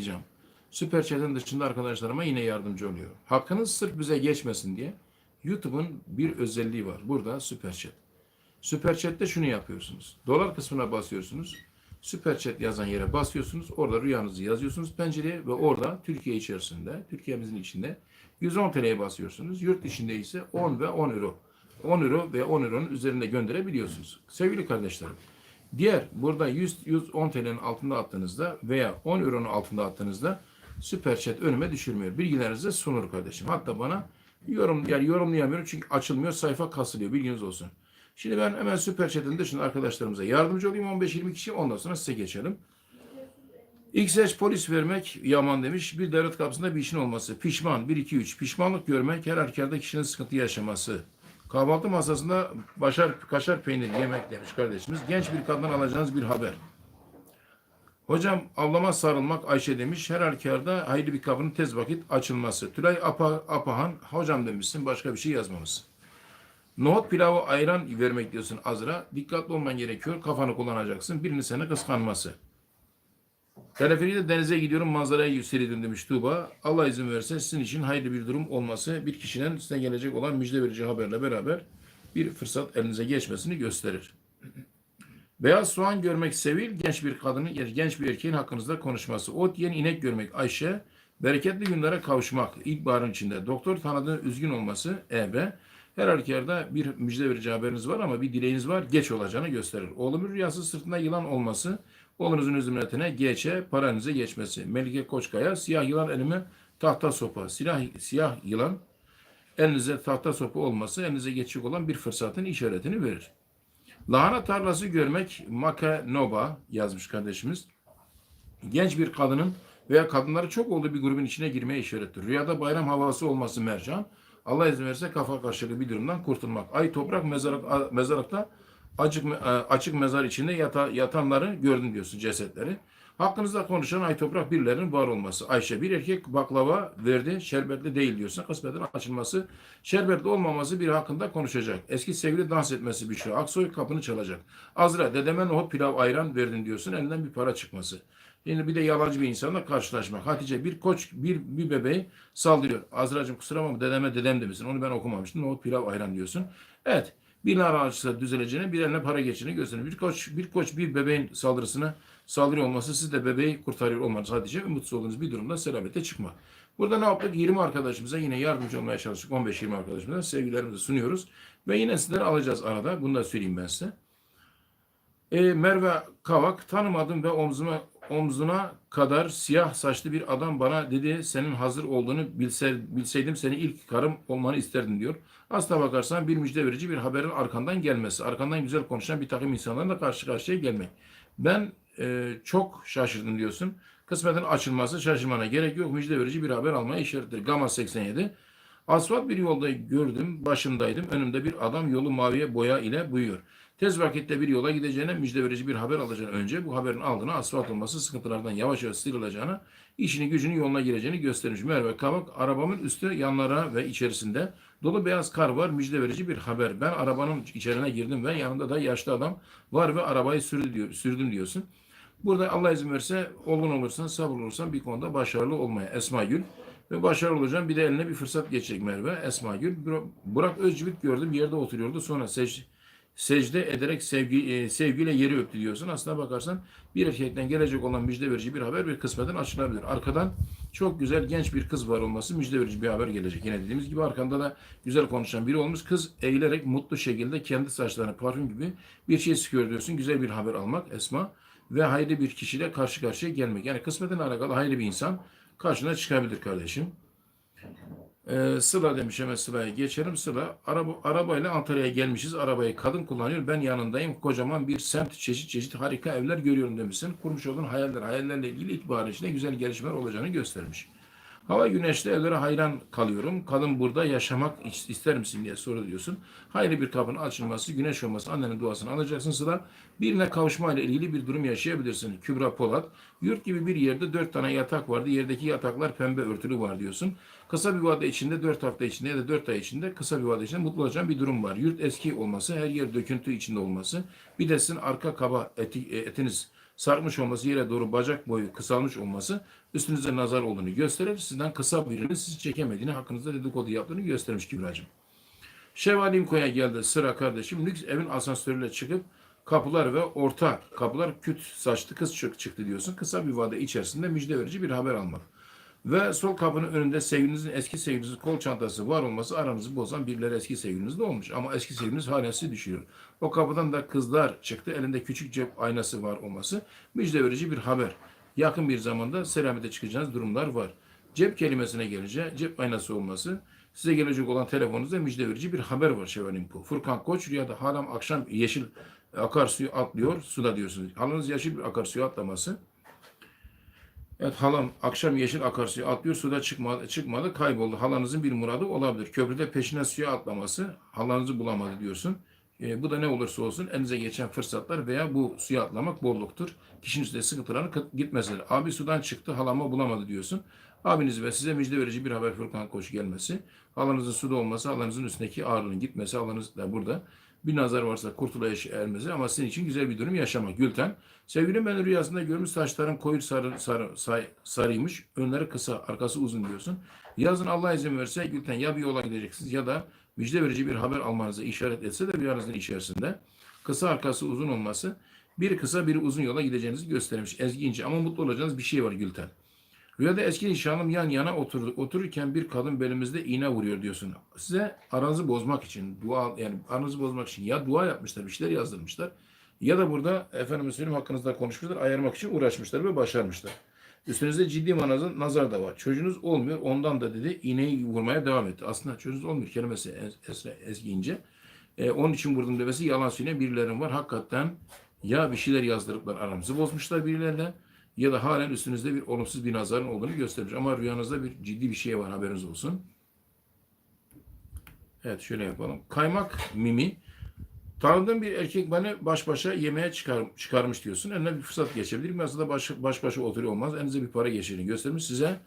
ricam. Süper Chat'in dışında arkadaşlarıma yine yardımcı oluyor. Hakkınız sırf bize geçmesin diye YouTube'un bir özelliği var. Burada Süper Chat. Süper Chat'te şunu yapıyorsunuz. Dolar kısmına basıyorsunuz. Süper Chat yazan yere basıyorsunuz. Orada rüyanızı yazıyorsunuz pencereye ve orada Türkiye içerisinde, Türkiye'mizin içinde 110 TL'ye basıyorsunuz. Yurt dışında ise 10 ve 10 euro. 10 euro ve 10 euronun üzerinde gönderebiliyorsunuz. Sevgili kardeşlerim, diğer burada 100 110 TL'nin altında attığınızda veya 10 euronun altında attığınızda Süper Chat önüme düşürmüyor. Bilgilerinizi sunur kardeşim. Hatta bana yorum yani yorumlayamıyorum çünkü açılmıyor, sayfa kasılıyor. Bilginiz olsun. Şimdi ben hemen Süper Chat'in dışında arkadaşlarımıza yardımcı olayım 15-20 kişi ondan sonra size geçelim. XH polis vermek yaman demiş. Bir devlet kapısında bir işin olması. Pişman 1 2 3. Pişmanlık görmek her halükarda kişinin sıkıntı yaşaması. Kahvaltı masasında başar kaşar peynir yemek demiş kardeşimiz. Genç bir kadından alacağınız bir haber. Hocam avlama sarılmak Ayşe demiş. Her halükarda hayırlı bir kapının tez vakit açılması. Tülay Apa, Apahan hocam demişsin başka bir şey yazmamışsın. Nohut pilavı ayran vermek diyorsun Azra. Dikkatli olman gerekiyor. Kafanı kullanacaksın. Birinin seni kıskanması. Teleferiyle denize gidiyorum manzaraya seyredin demiş Tuğba. Allah izin verirse sizin için hayırlı bir durum olması bir kişinin size gelecek olan müjde verici haberle beraber bir fırsat elinize geçmesini gösterir. Beyaz soğan görmek sevil, genç bir kadının, genç bir erkeğin hakkınızda konuşması. Ot yiyen inek görmek Ayşe, bereketli günlere kavuşmak ilkbaharın içinde. Doktor tanıdığı üzgün olması EB. Her halükarda bir müjde verici haberiniz var ama bir dileğiniz var, geç olacağını gösterir. Oğlumun rüyası sırtında yılan olması, oğlunuzun üzümletine geçe, paranıza geçmesi. Melike Koçkaya, siyah yılan elime tahta sopa. Silah, siyah yılan elinize tahta sopa olması, elinize geçecek olan bir fırsatın işaretini verir. Lahana tarlası görmek Makanoba yazmış kardeşimiz. Genç bir kadının veya kadınları çok olduğu bir grubun içine girmeye işarettir. Rüyada bayram havası olması mercan. Allah izin verirse kafa karşılığı bir durumdan kurtulmak. Ay toprak mezarlık, mezarlıkta açık, e, açık mezar içinde yata, yatanları gördüm diyorsun cesetleri. Hakkınızda konuşan ay toprak birilerinin var olması. Ayşe bir erkek baklava verdi şerbetli değil diyorsun. Kısmetin açılması şerbetli olmaması bir hakkında konuşacak. Eski sevgili dans etmesi Büşra. Aksoy kapını çalacak. Azra dedeme nohut pilav ayran verdin diyorsun. Elinden bir para çıkması. Yine bir de yalancı bir insanla karşılaşmak. Hatice bir koç bir, bir bebeği saldırıyor. Azra'cığım kusura bakma dedeme dedem demişsin. Onu ben okumamıştım. Nohut pilav ayran diyorsun. Evet. Bir nar ağaçsa düzeleceğini, bir eline para geçeceğini gösteriyor. Bir koç, bir koç bir bebeğin saldırısına saldırıyor olması siz de bebeği kurtarıyor olmanız Hatice ve mutsuz olduğunuz bir durumda selamete çıkmak. Burada ne yaptık? 20 arkadaşımıza yine yardımcı olmaya çalıştık. 15-20 arkadaşımıza sevgilerimizi sunuyoruz. Ve yine sizleri alacağız arada. Bunu da söyleyeyim ben size. E, Merve Kavak tanımadım ve omzuma omzuna kadar siyah saçlı bir adam bana dedi senin hazır olduğunu bilse, bilseydim seni ilk karım olmanı isterdim diyor. Aslına bakarsan bir müjde verici bir haberin arkandan gelmesi, arkandan güzel konuşan bir takım insanlarla karşı karşıya gelmek. Ben e, çok şaşırdım diyorsun. Kısmetin açılması şaşırmana gerek yok. Müjde verici bir haber almaya işarettir. Gama 87. Asfalt bir yolda gördüm, başındaydım. Önümde bir adam yolu maviye boya ile buyuyor. Tez vakitte bir yola gideceğine müjde verici bir haber alacağını önce bu haberin aldığını asfalt olması sıkıntılardan yavaş yavaş sıyrılacağını, işini gücünü yoluna gireceğini göstermiş. Merve Kavak arabamın üstü yanlara ve içerisinde dolu beyaz kar var müjde verici bir haber. Ben arabanın içerine girdim ve yanında da yaşlı adam var ve arabayı sürdü diyor, sürdüm diyorsun. Burada Allah izin verirse olgun olursan, sabırlı olursan bir konuda başarılı olmaya. Esma Gül. Ve başarılı olacağım. Bir de eline bir fırsat geçecek Merve. Esma Gül. Burak Özcivit gördüm. Yerde oturuyordu. Sonra sec secde ederek sevgi, e, sevgiyle yeri öptü diyorsun. Aslına bakarsan bir erkekten gelecek olan müjde verici bir haber bir kısmeten açılabilir. Arkadan çok güzel genç bir kız var olması müjde verici bir haber gelecek. Yine dediğimiz gibi arkanda da güzel konuşan biri olmuş. Kız eğilerek mutlu şekilde kendi saçlarını parfüm gibi bir şey sıkıyor diyorsun. Güzel bir haber almak Esma ve hayırlı bir kişiyle karşı karşıya gelmek. Yani kısmetin alakalı hayırlı bir insan karşına çıkabilir kardeşim. Ee, Sıla demiş hemen Sıla'ya geçelim. Sıla araba, arabayla Antalya'ya gelmişiz. Arabayı kadın kullanıyor. Ben yanındayım. Kocaman bir semt çeşit çeşit harika evler görüyorum demişsin. Kurmuş olduğun hayaller, hayallerle ilgili ilkbahar içinde güzel gelişmeler olacağını göstermiş. Hava güneşli evlere hayran kalıyorum. Kadın burada yaşamak ister misin diye soru diyorsun. Hayırlı bir kapının açılması, güneş olması, annenin duasını alacaksın. Sıra birine kavuşma ile ilgili bir durum yaşayabilirsin. Kübra Polat, yurt gibi bir yerde dört tane yatak vardı. Yerdeki yataklar pembe örtülü var diyorsun. Kısa bir vade içinde, dört hafta içinde ya da dört ay içinde kısa bir vade içinde mutlu olacağın bir durum var. Yurt eski olması, her yer döküntü içinde olması. Bir de sizin arka kaba eti, etiniz sarkmış olması, yere doğru bacak boyu kısalmış olması üstünüze nazar olduğunu gösterir. Sizden kısa birinin sizi çekemediğini, hakkınızda dedikodu yaptığını göstermiş Kübra'cığım. Şevvalim koya geldi sıra kardeşim. Lüks evin asansörüyle çıkıp kapılar ve orta kapılar küt saçlı kız çık- çıktı diyorsun. Kısa bir vade içerisinde müjde verici bir haber almak. Ve sol kapının önünde sevgilinizin eski sevgilinizin kol çantası var olması aranızı bozan birileri eski sevgiliniz de olmuş. Ama eski sevgiliniz hala sizi düşürüyor. O kapıdan da kızlar çıktı. Elinde küçük cep aynası var olması müjde verici bir haber. Yakın bir zamanda selamete çıkacağınız durumlar var. Cep kelimesine gelince cep aynası olması size gelecek olan telefonunuzda müjde verici bir haber var Şevalim Bu. Furkan Koç rüyada halam akşam yeşil akarsuyu atlıyor suda diyorsunuz. Halanız yeşil bir akarsuyu atlaması. Evet halam akşam yeşil akarsuyu atlıyor suda çıkmadı, çıkmadı kayboldu. Halanızın bir muradı olabilir. Köprüde peşine suya atlaması halanızı bulamadı diyorsun. E, bu da ne olursa olsun elinize geçen fırsatlar veya bu suya atlamak bolluktur. Kişinin üstünde sıkıntıların kı- gitmesidir. Abi sudan çıktı halama bulamadı diyorsun. Abiniz ve size müjde verici bir haber Furkan Koç gelmesi. Halanızın suda olması, halanızın üstündeki ağırlığın gitmesi, halanız da burada. Bir nazar varsa kurtuluş ermesi ama sizin için güzel bir durum yaşamak. Gülten, sevgilim ben rüyasında görmüş saçların koyu sarı, sarı, say- sarıymış. Önleri kısa, arkası uzun diyorsun. Yazın Allah izin verirse Gülten ya bir yola gideceksiniz ya da müjde verici bir haber almanızı işaret etse de rüyanızın içerisinde kısa arkası uzun olması biri kısa biri uzun yola gideceğinizi göstermiş. Ezgi İnce ama mutlu olacağınız bir şey var Gülten. Rüyada eski nişanlım yan yana oturdu. Otururken bir kadın belimizde iğne vuruyor diyorsun. Size aranızı bozmak için, dua yani aranızı bozmak için ya dua yapmışlar, bir şeyler yazdırmışlar. Ya da burada efendim söyleyeyim hakkınızda konuşmuşlar, ayırmak için uğraşmışlar ve başarmışlar. Üstünüzde ciddi manada nazar da var. Çocuğunuz olmuyor, ondan da dedi iğneyi vurmaya devam etti. Aslında çocuğunuz olmuyor kelimesi es, es. E, onun için vurdum demesi yalan söyleyen birilerin var. Hakikaten ya bir şeyler yazdırıplar aramızı bozmuşlar birilerine ya da halen üstünüzde bir olumsuz bir nazarın olduğunu göstermiş. Ama rüyanızda bir ciddi bir şey var haberiniz olsun. Evet şöyle yapalım. Kaymak mimi. Tanıdığım bir erkek beni baş başa yemeğe çıkar, çıkarmış diyorsun. Eline bir fırsat geçebilir. Masada baş, baş başa oturuyor olmaz. Elinize bir para geçirdiğini göstermiş. Size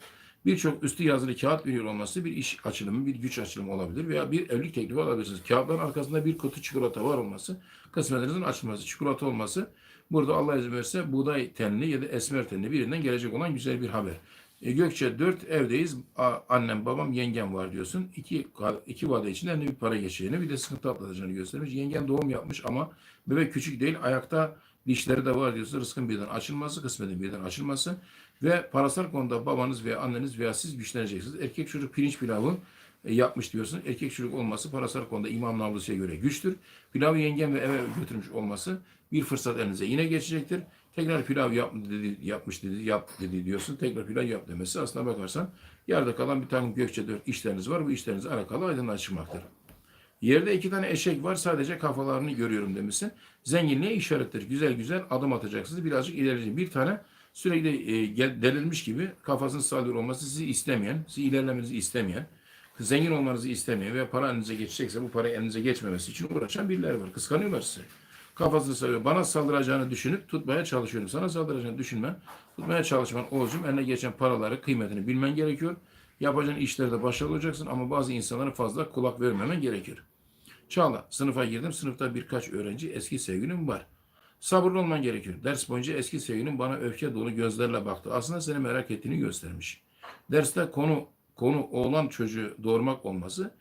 birçok üstü yazılı kağıt veriyor olması bir iş açılımı, bir güç açılımı olabilir veya bir evlilik teklifi alabilirsiniz. Kağıtların arkasında bir kutu çikolata var olması, kısmetinizin açılması, çikolata olması burada Allah izin verirse buğday tenli ya da esmer tenli birinden gelecek olan güzel bir haber. E, Gökçe 4 evdeyiz. A- annem, babam, yengem var diyorsun. İki, iki vade içinde eline bir para geçeceğini bir de sıkıntı atlatacağını göstermiş. Yengen doğum yapmış ama bebek küçük değil. Ayakta dişleri de var diyorsun. Rızkın birden açılması, kısmetin birden açılması ve parasal konuda babanız veya anneniz veya siz güçleneceksiniz. Erkek çocuk pirinç pilavı e, yapmış diyorsun. Erkek çocuk olması parasal konuda imam navlusuya göre güçtür. Pilavı yengem ve eve götürmüş olması bir fırsat elinize yine geçecektir. Tekrar pilav yap dedi, yapmış dedi, yap dedi diyorsun. Tekrar pilav yap demesi aslına bakarsan yerde kalan bir tane gökçe dört işleriniz var. Bu işleriniz alakalı aydınlığa çıkmaktır. Yerde iki tane eşek var sadece kafalarını görüyorum demişsin. Zenginliğe işarettir. Güzel güzel adım atacaksınız. Birazcık ilerleyecek. Bir tane sürekli e, delirmiş gibi kafasını sallıyor olması sizi istemeyen, sizi ilerlemenizi istemeyen, zengin olmanızı istemeyen veya para elinize geçecekse bu para elinize geçmemesi için uğraşan birileri var. Kıskanıyorlar sizi. Kafasını sallıyor. Bana saldıracağını düşünüp tutmaya çalışıyorum. Sana saldıracağını düşünme. Tutmaya çalışman Oğuzcum eline geçen paraları kıymetini bilmen gerekiyor. Yapacağın işlerde başarılı olacaksın ama bazı insanlara fazla kulak vermemen gerekir. Çağla, sınıfa girdim. Sınıfta birkaç öğrenci eski sevgilim var. Sabırlı olman gerekiyor. Ders boyunca eski sevgilin bana öfke dolu gözlerle baktı. Aslında seni merak ettiğini göstermiş. Derste konu konu oğlan çocuğu doğurmak olması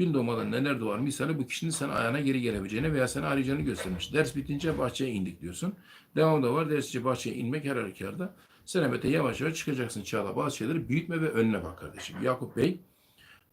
gün doğmadan neler doğar misali bu kişinin sen ayağına geri gelebileceğini veya seni arayacağını göstermiş. Ders bitince bahçeye indik diyorsun. Devamı da var. Ders için bahçeye inmek her halükarda. Senemete yavaş yavaş çıkacaksın Çağla. Bazı şeyleri büyütme ve önüne bak kardeşim. Yakup Bey,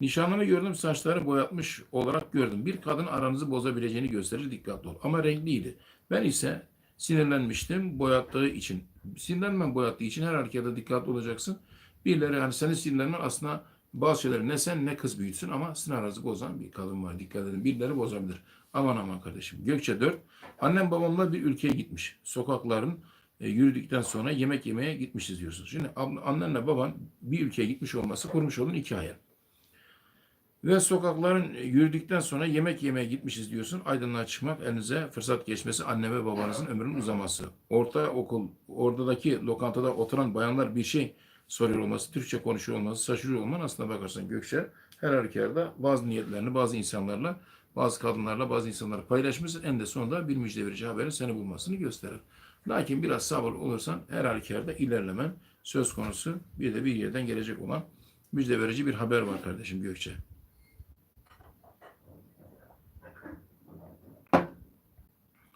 nişanlımı gördüm saçları boyatmış olarak gördüm. Bir kadın aranızı bozabileceğini gösterir dikkatli ol. Ama renkliydi. Ben ise sinirlenmiştim boyattığı için. Sinirlenmem boyattığı için her harekete dikkatli olacaksın. Birileri hani seni sinirlenmen aslında bazı şeyleri ne sen ne kız büyütsün ama sizin aranızı bozan bir kadın var. Dikkat edin. Birileri bozabilir. Aman aman kardeşim. Gökçe 4. Annem babamla bir ülkeye gitmiş. Sokakların e, yürüdükten sonra yemek yemeye gitmişiz diyorsunuz. Şimdi annenle baban bir ülkeye gitmiş olması kurmuş olduğun iki hayal. Ve sokakların yürüdükten sonra yemek yemeye gitmişiz diyorsun. Aydınlığa çıkmak, elinize fırsat geçmesi, anne ve babanızın ömrünün uzaması. Orta okul, oradaki lokantada oturan bayanlar bir şey soruyor olması, Türkçe konuşuyor olması, şaşırıyor olman aslına bakarsan Gökçe her halükarda bazı niyetlerini bazı insanlarla, bazı kadınlarla, bazı insanlarla paylaşmışsın. En de sonunda bir müjde verici haberin seni bulmasını gösterir. Lakin biraz sabırlı olursan her halükarda ilerlemen söz konusu. Bir de bir yerden gelecek olan müjde verici bir haber var kardeşim Gökçe.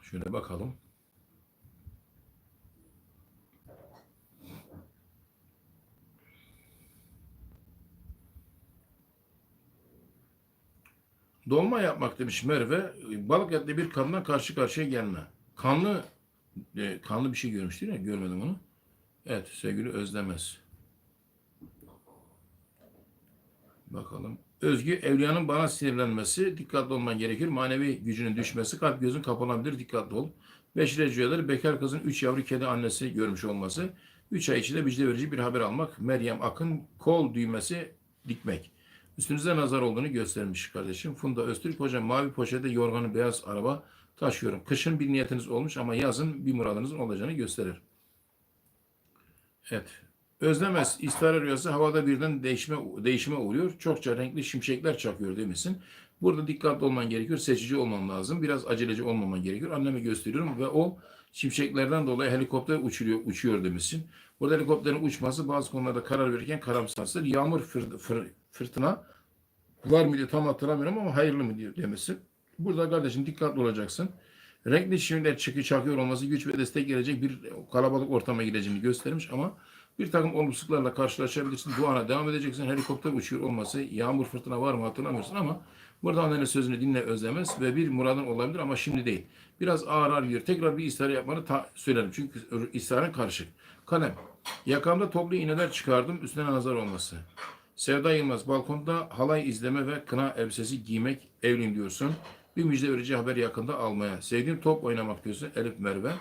Şöyle bakalım. Dolma yapmak demiş Merve. Balık etli bir kadına karşı karşıya gelme. Kanlı e, kanlı bir şey görmüş değil mi? Görmedim onu. Evet sevgili Özlemez. Bakalım. Özgü Evliyanın bana sinirlenmesi, dikkatli olman gerekir. Manevi gücünün düşmesi, kalp gözün kapanabilir, dikkatli ol. Beşire cüyeleri bekar kızın üç yavru kedi annesi görmüş olması. Üç ay içinde müjde verici bir haber almak. Meryem Akın kol düğmesi dikmek. Üstünüze nazar olduğunu göstermiş kardeşim. Funda Öztürk hocam mavi poşete yorganı beyaz araba taşıyorum. Kışın bir niyetiniz olmuş ama yazın bir muradınızın olacağını gösterir. Evet. Özlemez. İstihare rüyası havada birden değişme, değişime uğruyor. Çokça renkli şimşekler çakıyor demişsin. Burada dikkatli olman gerekiyor. Seçici olman lazım. Biraz aceleci olmaman gerekiyor. Anneme gösteriyorum ve o şimşeklerden dolayı helikopter uçuruyor, uçuyor demişsin. Burada helikopterin uçması bazı konularda karar verirken karamsarsın. Yağmur fır, fır, fırtına var mı diye tam hatırlamıyorum ama hayırlı mı diyor demişsin. Burada kardeşim dikkatli olacaksın. Renkli şimdiler çıkı çakıyor olması güç ve destek gelecek bir kalabalık ortama gireceğini göstermiş ama bir takım olumsuzluklarla karşılaşabilirsin. Duana devam edeceksin. Helikopter uçuyor olması, yağmur fırtına var mı hatırlamıyorsun ama burada annenin sözünü dinle özlemez ve bir muradın olabilir ama şimdi değil. Biraz ağır ağır yürü. Tekrar bir istihare yapmanı ta- söylerim. Çünkü istiharen karışık. Kalem. Yakamda toplu iğneler çıkardım. Üstüne nazar olması. Sevda Yılmaz. Balkonda halay izleme ve kına elbisesi giymek evliyim diyorsun. Bir müjde verici haber yakında almaya. Sevdiğim top oynamak diyorsun. Elif Merve.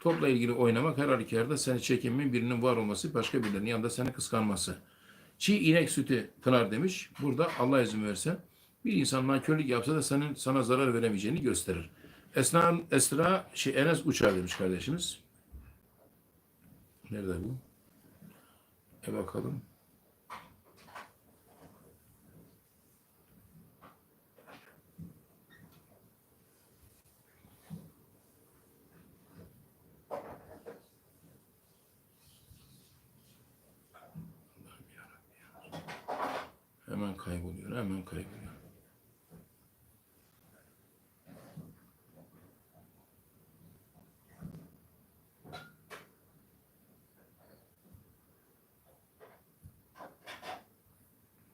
Topla ilgili oynamak her halükarda seni çekinmeyin birinin var olması başka birilerinin yanında seni kıskanması. Çiğ inek sütü pınar demiş. Burada Allah izin verse bir insan nankörlük yapsa da senin sana zarar veremeyeceğini gösterir. Esra, Esra şey, Enes Uçar demiş kardeşimiz. Nerede bu? E bakalım. Hemen kayboluyor, hemen kayboluyor.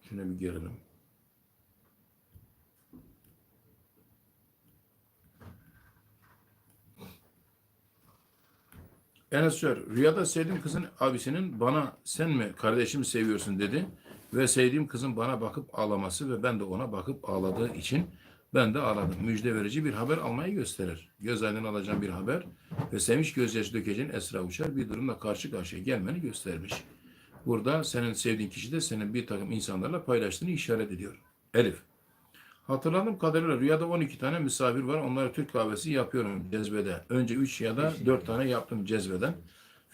Şuna bir gelelim. Enes Sör, rüyada sevdiğim kızın abisinin bana sen mi kardeşimi seviyorsun dedi. Ve sevdiğim kızın bana bakıp ağlaması ve ben de ona bakıp ağladığı için ben de ağladım. Müjde verici bir haber almayı gösterir. Göz aydın alacağım bir haber ve sevinç gözyaşı dökeceğin Esra Uçar bir durumla karşı karşıya gelmeni göstermiş. Burada senin sevdiğin kişi de senin bir takım insanlarla paylaştığını işaret ediyor. Elif. Hatırladığım kadarıyla rüyada 12 tane misafir var. Onlara Türk kahvesi yapıyorum cezvede. Önce 3 ya da 4 tane yaptım cezveden.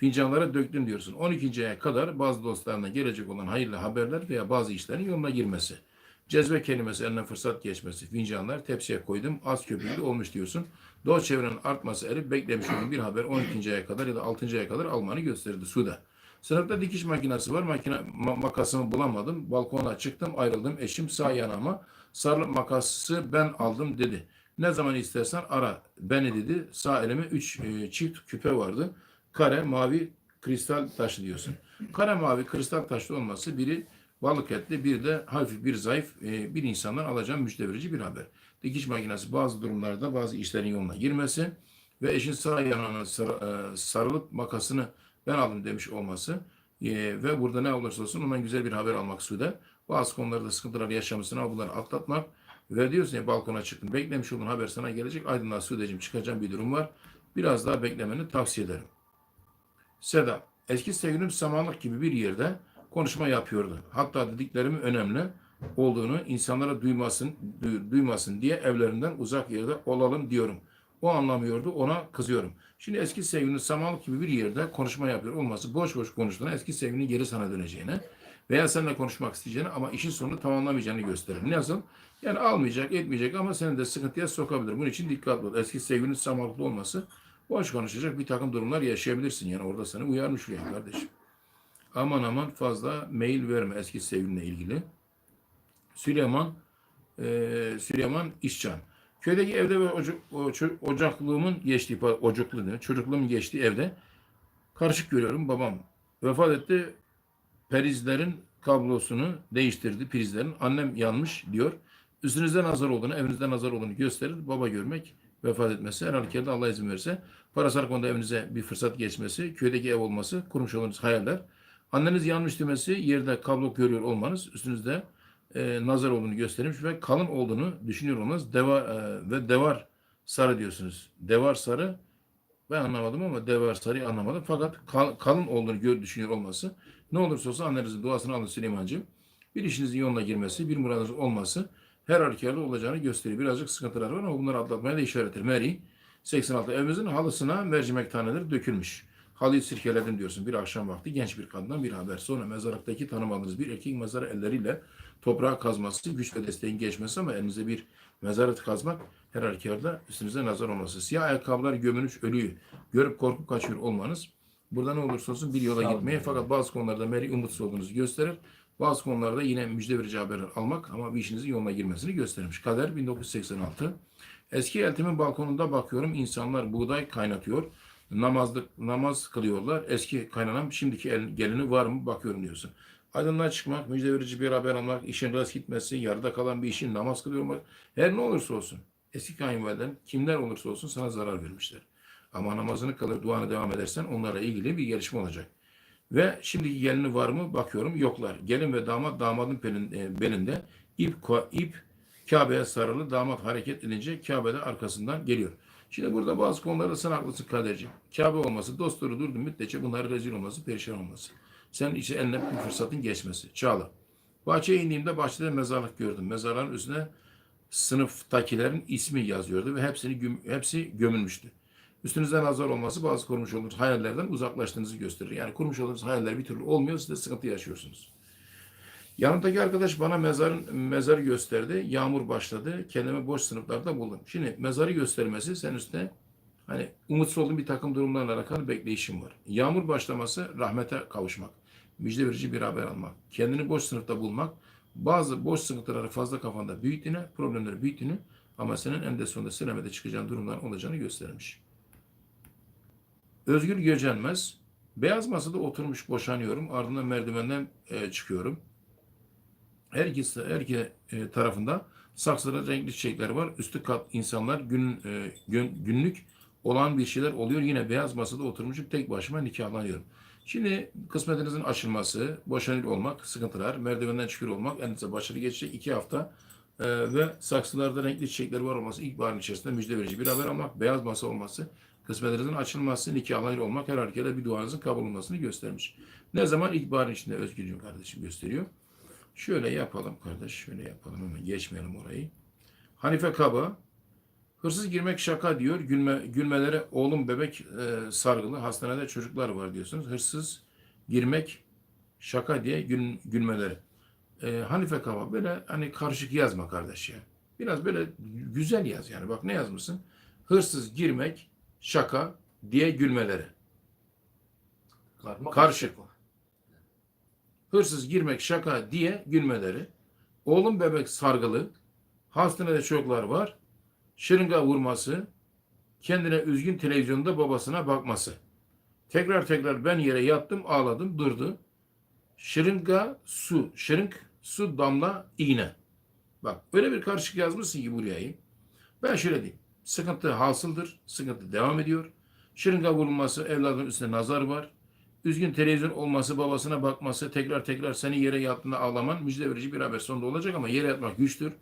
Fincanlara döktüm diyorsun. 12.ye kadar bazı dostlarına gelecek olan hayırlı haberler veya bazı işlerin yoluna girmesi. Cezve kelimesi eline fırsat geçmesi. Fincanlar tepsiye koydum. Az köpüklü olmuş diyorsun. Doğu çevrenin artması erip beklemiş olduğun bir haber 12.ye kadar ya da 6.ya kadar almanı gösterdi. Suda. Sınıfta dikiş makinesi var. Makine, ma- makasımı bulamadım. Balkona çıktım ayrıldım. Eşim sağ yanağıma sarılıp makası ben aldım dedi. Ne zaman istersen ara beni dedi. Sağ elime 3 çift küpe vardı. Kare mavi kristal taşı diyorsun. Kare mavi kristal taşlı olması biri balık etli bir de hafif bir zayıf e, bir insandan alacağım müjde verici bir haber. Dikiş makinesi bazı durumlarda bazı işlerin yoluna girmesi ve eşin sağ yanağına sar- e, sarılıp makasını ben aldım demiş olması e, ve burada ne olursa olsun ondan güzel bir haber almak suda. Bazı konularda sıkıntılar yaşamışsın ama bunları atlatmak ve diyorsun ya balkona çıktın beklemiş olduğun haber sana gelecek aydınlığa Sude'cim çıkacağım bir durum var. Biraz daha beklemeni tavsiye ederim. Seda, eski sevgilim samanlık gibi bir yerde konuşma yapıyordu. Hatta dediklerimi önemli olduğunu insanlara duymasın, duy- duymasın diye evlerinden uzak yerde olalım diyorum. O anlamıyordu, ona kızıyorum. Şimdi eski sevgilinin samanlık gibi bir yerde konuşma yapıyor olması boş boş konuştuğuna eski sevgilinin geri sana döneceğine veya seninle konuşmak isteyeceğini ama işin sonunu tamamlamayacağını gösterir. Nasıl? Yani almayacak, etmeyecek ama seni de sıkıntıya sokabilir. Bunun için dikkatli ol. Eski sevgilinin samanlıklı olması boş konuşacak bir takım durumlar yaşayabilirsin. Yani orada seni uyarmış yani kardeşim. Aman aman fazla mail verme eski sevgilinle ilgili. Süleyman e, Süleyman İşcan. Köydeki evde ve ocak, oca- ocaklığımın geçtiği, ocaklı ne? Çocukluğumun geçtiği evde karışık görüyorum. Babam vefat etti. Prizlerin kablosunu değiştirdi prizlerin. Annem yanmış diyor. Üstünüzde nazar olduğunu, evinizde nazar olduğunu gösterir. Baba görmek, vefat etmesi, her halükarda Allah izin verirse parasal konuda evinize bir fırsat geçmesi, köydeki ev olması, kurmuş olduğunuz hayaller. Anneniz yanmış demesi, yerde kablo görüyor olmanız, üstünüzde e, nazar olduğunu göstermiş ve kalın olduğunu düşünüyor olmanız deva, e, ve devar sarı diyorsunuz. Devar sarı ben anlamadım ama devar sarıyı anlamadım. Fakat kal- kalın olduğunu gör, düşünüyor olması ne olursa olsun annenizin duasını alın Süleyman'cığım. Bir işinizin yoluna girmesi, bir muradınız olması her halükarda olacağını gösteriyor. Birazcık sıkıntılar var ama bunları atlatmaya da işaret eder. Mary 86. Evimizin halısına mercimek taneleri dökülmüş. Halıyı sirkeledim diyorsun. Bir akşam vakti genç bir kadından bir haber. Sonra mezarlıktaki tanımadığınız bir erkek mezarı elleriyle toprağa kazması, güç ve desteğin geçmesi ama elinize bir mezarı kazmak her halükarda üstünüze nazar olması. Siyah ayakkabılar gömülmüş ölüyü görüp korkup kaçıyor olmanız. Burada ne olursa olsun bir yola Sağ gitmeye fakat bazı konularda Mary umutsuz olduğunuzu gösterir. Bazı konularda yine müjde verici haberler almak ama bir işinizin yoluna girmesini göstermiş. Kader 1986. Eski eltimin balkonunda bakıyorum insanlar buğday kaynatıyor. Namazlık, namaz kılıyorlar. Eski kaynanam şimdiki el, gelini var mı bakıyorum diyorsun. Aydınlığa çıkmak, müjde verici bir haber almak, işin rast gitmesi, yarıda kalan bir işin namaz kılıyor. Her ne olursa olsun. Eski kayınvaliden kimler olursa olsun sana zarar vermişler. Ama namazını kılır, duanı devam edersen onlarla ilgili bir gelişme olacak. Ve şimdi gelini var mı bakıyorum yoklar. Gelin ve damat damadın e, belinde ip, ip Kabe'ye sarılı damat hareket edince Kabe'de arkasından geliyor. Şimdi burada bazı konularda sen haklısın kaderci. Kabe olması, dostları durdu müddetçe bunlar rezil olması, perişan olması. Sen içi eline bir fırsatın geçmesi. Çağla. Bahçeye indiğimde bahçede mezarlık gördüm. Mezarların üstüne sınıftakilerin ismi yazıyordu ve hepsini hepsi gömülmüştü. Üstünüzde nazar olması bazı kurmuş olduğunuz hayallerden uzaklaştığınızı gösterir. Yani kurmuş olduğunuz hayaller bir türlü olmuyor, siz de sıkıntı yaşıyorsunuz. Yanımdaki arkadaş bana mezarın mezarı gösterdi. Yağmur başladı. Kendimi boş sınıflarda buldum. Şimdi mezarı göstermesi sen üstte hani umutsuz olduğun bir takım durumlarla alakalı bekleyişim var. Yağmur başlaması rahmete kavuşmak. Müjde verici bir haber almak. Kendini boş sınıfta bulmak. Bazı boş sınıfları fazla kafanda büyüttüğünü, problemleri büyüttüğünü ama senin en de sonunda sinemede çıkacağın durumlar olacağını göstermiş. Özgür Göcenmez. Beyaz masada oturmuş boşanıyorum. Ardından merdivenden e, çıkıyorum. Her iki, her iki e, tarafında saksıda renkli çiçekler var. Üstü kat insanlar gün, e, gün- günlük olan bir şeyler oluyor. Yine beyaz masada oturmuşum tek başıma nikahlanıyorum. Şimdi kısmetinizin açılması, boşanıyor olmak, sıkıntılar, merdivenden çıkıyor olmak, elinize başarı geçecek iki hafta e, ve saksılarda renkli çiçekler var olması, ilkbaharın içerisinde müjde verici bir haber almak, beyaz masa olması, kısmetinizin açılması, nikahlanıyor olmak her halükarda bir duanızın kabul olmasını göstermiş. Ne zaman? İlkbaharın içinde Özgürcüğüm kardeşim gösteriyor. Şöyle yapalım kardeş, şöyle yapalım hemen geçmeyelim orayı. Hanife Kaba, hırsız girmek şaka diyor, gülme, gülmelere oğlum bebek e, sargılı, hastanede çocuklar var diyorsunuz. Hırsız girmek şaka diye gül, gülmeleri. E, Hanife Kaba böyle hani karışık yazma kardeş ya. Biraz böyle güzel yaz yani. Bak ne yazmışsın? Hırsız girmek şaka diye gülmeleri. Karma Karışık. hırsız girmek şaka diye gülmeleri, oğlum bebek sargılı, hastanede çocuklar var, şırınga vurması, kendine üzgün televizyonda babasına bakması. Tekrar tekrar ben yere yattım, ağladım, durdu. Şırınga, su, şırınk, su, damla, iğne. Bak öyle bir karışık yazmışsın ki burayı. Ben şöyle diyeyim. Sıkıntı hasıldır, sıkıntı devam ediyor. Şırınga vurulması, evladın üstüne nazar var. Üzgün televizyon olması, babasına bakması, tekrar tekrar seni yere yattığında ağlaman müjde verici bir haber sonunda olacak ama yere yatmak güçtür.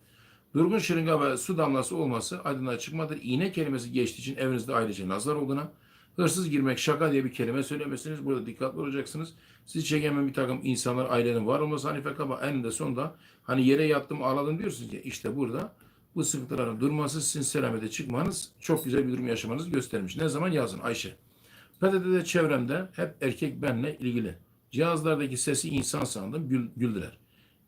Durgun şırınga ve su damlası olması aydınlığa çıkmadır. İğne kelimesi geçtiği için evinizde ailece nazar olduğuna, hırsız girmek şaka diye bir kelime söylemesiniz. Burada dikkatli olacaksınız. Sizi çekemeyen bir takım insanlar, ailenin var olması Hanife Kaba eninde sonunda hani yere yattım ağladım diyorsunuz ya işte burada bu sıkıntıların durması sizin selamete çıkmanız çok güzel bir durum yaşamanızı göstermiş. Ne zaman yazın Ayşe. PTT'de çevremde hep erkek benle ilgili. Cihazlardaki sesi insan sandım, gül- güldüler.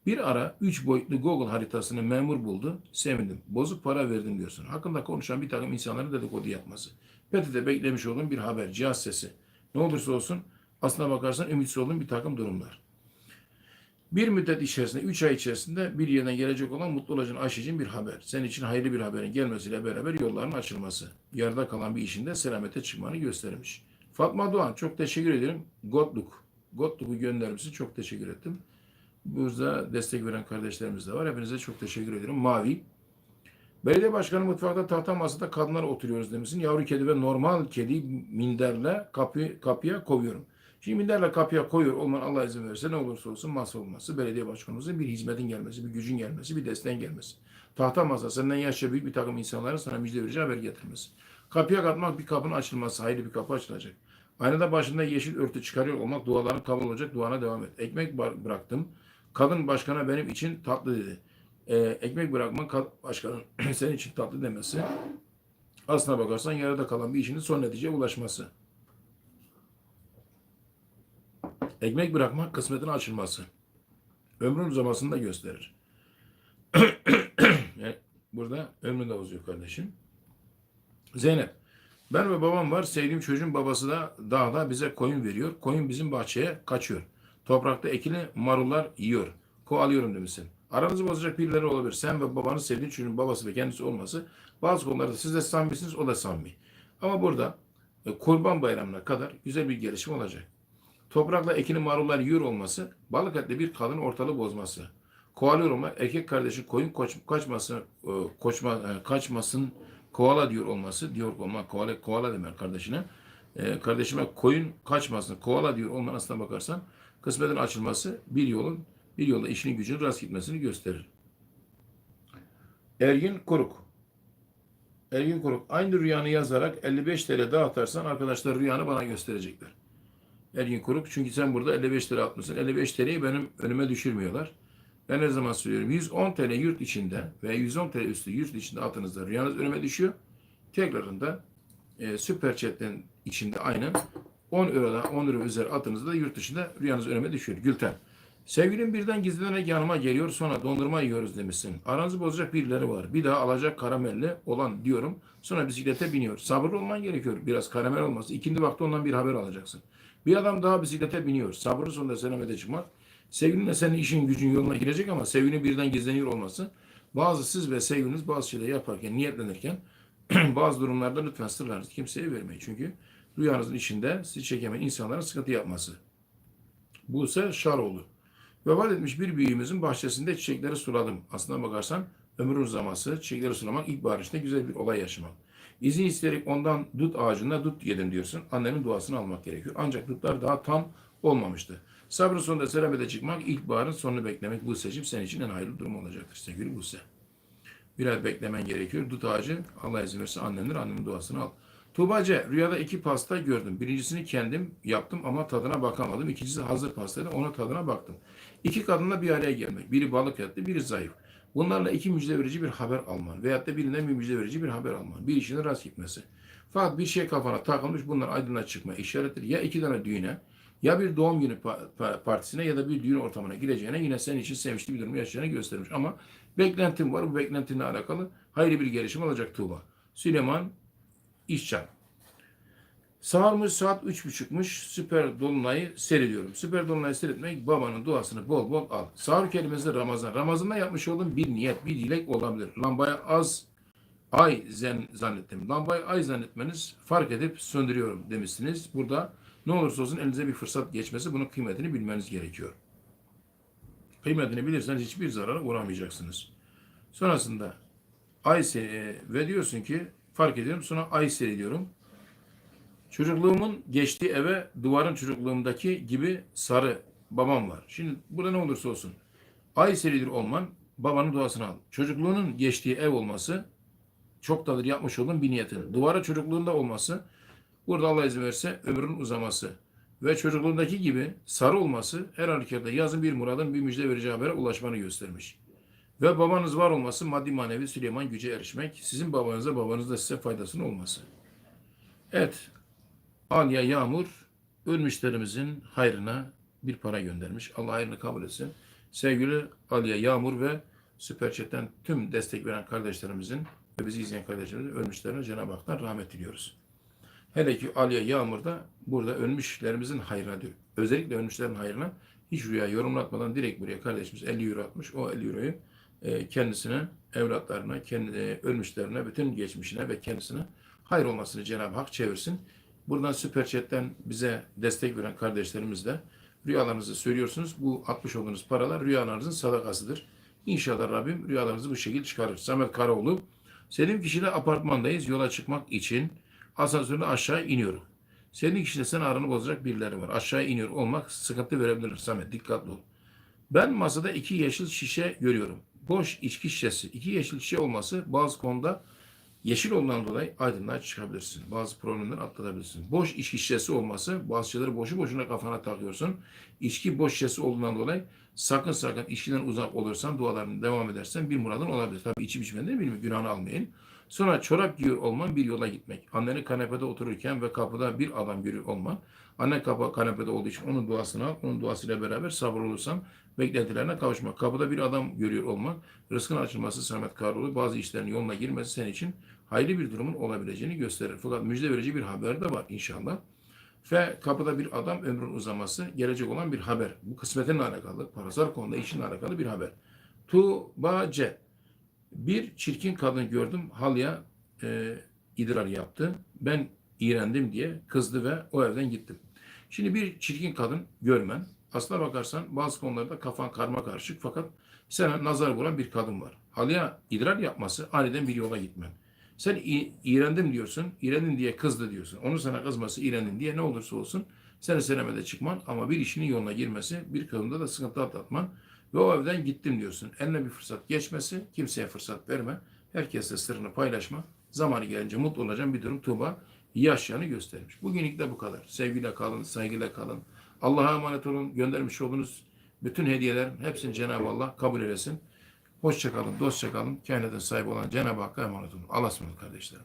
Bir ara 3 boyutlu Google haritasını memur buldu, sevindim. Bozuk para verdim diyorsun. Hakkında konuşan bir takım insanların dedikodu yapması. PTT'de beklemiş olduğum bir haber, cihaz sesi. Ne olursa olsun aslına bakarsan ümitsiz olduğum bir takım durumlar. Bir müddet içerisinde, 3 ay içerisinde bir yerden gelecek olan mutlu olacağın Ayşe'cim bir haber. Senin için hayırlı bir haberin gelmesiyle beraber yolların açılması. Yarıda kalan bir işinde selamete çıkmanı göstermiş. Fatma Doğan çok teşekkür ederim. Godluk. Godluk'u göndermişsin. Çok teşekkür ettim. Burada destek veren kardeşlerimiz de var. Hepinize çok teşekkür ederim. Mavi. Belediye başkanı mutfakta tahta masada kadınlar oturuyoruz demişsin. Yavru kedi ve normal kedi minderle kapı, kapıya kovuyorum. Şimdi minderle kapıya koyuyor olman Allah izin verirse ne olursa olsun masa olması, belediye başkanımızın bir hizmetin gelmesi, bir gücün gelmesi, bir desteğin gelmesi. Tahta masa senden yaşça büyük bir takım insanların sana müjde verici haber getirmesi. Kapıya katmak bir kapının açılması, hayırlı bir kapı açılacak. Aynada başında yeşil örtü çıkarıyor olmak duaların kabul olacak, duana devam et. Ekmek bıraktım. Kadın başkana benim için tatlı dedi. Ee, ekmek bırakma başkanın senin için tatlı demesi. Aslına bakarsan yarıda kalan bir işinin son neticeye ulaşması. Ekmek bırakmak kısmetin açılması. Ömrün uzamasını da gösterir. Yani burada ömrü de uzuyor kardeşim. Zeynep. Ben ve babam var. Sevdiğim çocuğun babası da dağda bize koyun veriyor. Koyun bizim bahçeye kaçıyor. Toprakta ekili marullar yiyor. Kovalıyorum demişsin. Aranızı bozacak birileri olabilir. Sen ve babanız sevdiğin çocuğun babası ve kendisi olması bazı konularda siz de samimisiniz, o da samimi. Ama burada e, kurban bayramına kadar güzel bir gelişme olacak. Toprakla ekili marullar yiyor olması, balık etli bir kadın ortalığı bozması. Kovalıyor olmak, erkek kardeşin koyun koç, kaçması, e, koçma, e, kaçmasın, kovala diyor olması, diyor olmak, kovala, kovala demek kardeşine. E, kardeşime koyun kaçmasın, kovala diyor olman aslına bakarsan, kısmetin açılması bir yolun, bir yolda işinin gücünün rast gitmesini gösterir. Ergin Koruk. Ergin Koruk. Aynı rüyanı yazarak 55 TL dağıtarsan arkadaşlar rüyanı bana gösterecekler. Ergin Koruk. Çünkü sen burada 55 lira atmışsın. 55 TL'yi benim önüme düşürmüyorlar. Ben her zaman söylüyorum. 110 TL yurt içinde ve 110 TL üstü yurt içinde atınızda rüyanız önüme düşüyor. Tekrarında e, Süper Chat'ten içinde aynen 10 eurodan 10 euro üzeri atınızda da yurt dışında rüyanız önüme düşüyor. Gülten. Sevgilim birden gizlenerek yanıma geliyor sonra dondurma yiyoruz demişsin. Aranızı bozacak birileri var. Bir daha alacak karamelli olan diyorum. Sonra bisiklete biniyor. Sabırlı olman gerekiyor. Biraz karamel olması. İkindi vakti ondan bir haber alacaksın. Bir adam daha bisiklete biniyor. Sabırlı sonunda selamete çıkmak. Sevgilinle senin işin gücün yoluna girecek ama sevgilinin birden gizleniyor olması. Bazı siz ve sevgiliniz bazı şeyler yaparken, niyetlenirken bazı durumlarda lütfen sırlarınızı kimseye vermeyin. Çünkü rüyanızın içinde sizi çekemeyen insanların sıkıntı yapması. Buse Şaroğlu. Vefat etmiş bir büyüğümüzün bahçesinde çiçekleri suladım. Aslına bakarsan ömrün uzaması, çiçekleri sulamak ilkbahar içinde güzel bir olay yaşamak. İzin isteyerek ondan dut ağacında dut yedim diyorsun. Annenin duasını almak gerekiyor. Ancak dutlar daha tam olmamıştı. Sabrın sonunda selamete çıkmak, ilkbaharın sonunu beklemek bu seçim senin için en hayırlı durum olacaktır sevgili Buse. Biraz beklemen gerekiyor. Dut ağacı Allah izin verirse annendir, annenin duasını al. Tuğbacı, rüyada iki pasta gördüm. Birincisini kendim yaptım ama tadına bakamadım. İkincisi hazır pastaydı, ona tadına baktım. İki kadınla bir araya gelmek. Biri balık etli, biri zayıf. Bunlarla iki müjde verici bir haber alman. Veyahut da birinden bir müjde verici bir haber alman. Bir işine rast gitmesi. Fakat bir şey kafana takılmış bunlar aydınlığa çıkma işarettir. Ya iki tane düğüne ya bir doğum günü pa- pa- partisine ya da bir düğün ortamına gireceğine yine senin için sevinçli bir durum yaşayacağını göstermiş. Ama beklentim var. Bu beklentinle alakalı hayırlı bir gelişim olacak Tuğba. Süleyman İşcan. Sağırmış saat üç buçukmuş. Süper Dolunay'ı seyrediyorum. Süper Dolunay'ı seyretmek babanın duasını bol bol al. Sağır kelimesi Ramazan. Ramazan'da yapmış olduğum bir niyet, bir dilek olabilir. Lambaya az ay zen zannettim. Lambayı ay zannetmeniz fark edip söndürüyorum demişsiniz. Burada ne olursa olsun elinize bir fırsat geçmesi bunun kıymetini bilmeniz gerekiyor. Kıymetini bilirseniz hiçbir zarara uğramayacaksınız. Sonrasında ay se- ve diyorsun ki fark ediyorum sonra ay seyrediyorum. Çocukluğumun geçtiği eve duvarın çocukluğumdaki gibi sarı babam var. Şimdi burada ne olursa olsun ay seridir olman babanın duasını al. Çocukluğunun geçtiği ev olması çok dadır yapmış olduğun bir niyetin. Duvara çocukluğunda olması burada Allah izin verirse ömrün uzaması ve çocukluğundaki gibi sarı olması her halükarda yazın bir muradın bir müjde vereceği habere ulaşmanı göstermiş. Ve babanız var olması maddi manevi Süleyman güce erişmek, sizin babanıza babanız da size faydasının olması. Evet, Alya Yağmur ölmüşlerimizin hayrına bir para göndermiş. Allah hayrını kabul etsin. Sevgili Alya Yağmur ve Süper Chat'ten tüm destek veren kardeşlerimizin ve bizi izleyen kardeşlerimizin ölmüşlerine Cenab-ı Hak'tan rahmet diliyoruz. Hele ki Aliye Yağmur'da burada ölmüşlerimizin hayrına diyor. Özellikle ölmüşlerin hayrına hiç rüya yorumlatmadan direkt buraya kardeşimiz 50 euro atmış. O 50 euroyu e, kendisine, evlatlarına, kendi, e, ölmüşlerine, bütün geçmişine ve kendisine hayır olmasını Cenab-ı Hak çevirsin. Buradan Süper Chat'ten bize destek veren kardeşlerimiz de rüyalarınızı söylüyorsunuz. Bu atmış olduğunuz paralar rüyalarınızın sadakasıdır. İnşallah Rabbim rüyalarınızı bu şekilde çıkarır. Samet Karaoğlu, Selim kişide apartmandayız. Yola çıkmak için asansörle aşağı iniyorum. Senin kişide sen aranı bozacak birileri var. Aşağı iniyor olmak sıkıntı verebilir Samet. Dikkatli ol. Ben masada iki yeşil şişe görüyorum. Boş içki şişesi. İki yeşil şişe olması bazı konuda yeşil olduğundan dolayı aydınlığa çıkabilirsin. Bazı problemleri atlatabilirsin. Boş içki şişesi olması bazı şeyleri boşu boşuna kafana takıyorsun. İçki boş şişesi olduğundan dolayı sakın sakın içkiden uzak olursan dualarını devam edersen bir muradın olabilir. Tabii içip içmeden de bilmiyorum günahını almayın. Sonra çorap giyiyor olman bir yola gitmek. Annenin kanepede otururken ve kapıda bir adam görüyor olman. Anne kapı kanepede olduğu için onun duasını al. Onun duasıyla beraber sabır olursan beklentilerine kavuşmak. Kapıda bir adam görüyor olmak. Rızkın açılması Samet Karoğlu bazı işlerin yoluna girmesi senin için hayırlı bir durumun olabileceğini gösterir. Fakat müjde verici bir haber de var inşallah. Ve kapıda bir adam ömrün uzaması gelecek olan bir haber. Bu kısmetinle alakalı, parasal konuda işinle alakalı bir haber. Tuğbace. Bir çirkin kadın gördüm halıya e, idrar yaptı. Ben iğrendim diye kızdı ve o evden gittim. Şimdi bir çirkin kadın görmen, aslına bakarsan bazı konularda kafan karma karışık fakat sana nazar vuran bir kadın var. Halıya idrar yapması aniden bir yola gitmen. Sen iğrendim diyorsun, iğrendin diye kızdı diyorsun. Onun sana kızması, iğrendin diye ne olursa olsun seni senemede çıkman ama bir işinin yoluna girmesi, bir konuda da sıkıntı atlatman ve o evden gittim diyorsun. Eline bir fırsat geçmesi, kimseye fırsat verme. Herkesle sırrını paylaşma. Zamanı gelince mutlu olacağın bir durum Tuğba yaşayanı göstermiş. Bugünlük de bu kadar. Sevgiyle kalın, saygıyla kalın. Allah'a emanet olun. Göndermiş olduğunuz bütün hediyelerin hepsini Cenab-ı Allah kabul eylesin. Hoşça kalın, dostça kalın. Kainatın sahibi olan Cenab-ı Hakk'a emanet olun. Allah'a ısmarladık kardeşlerim.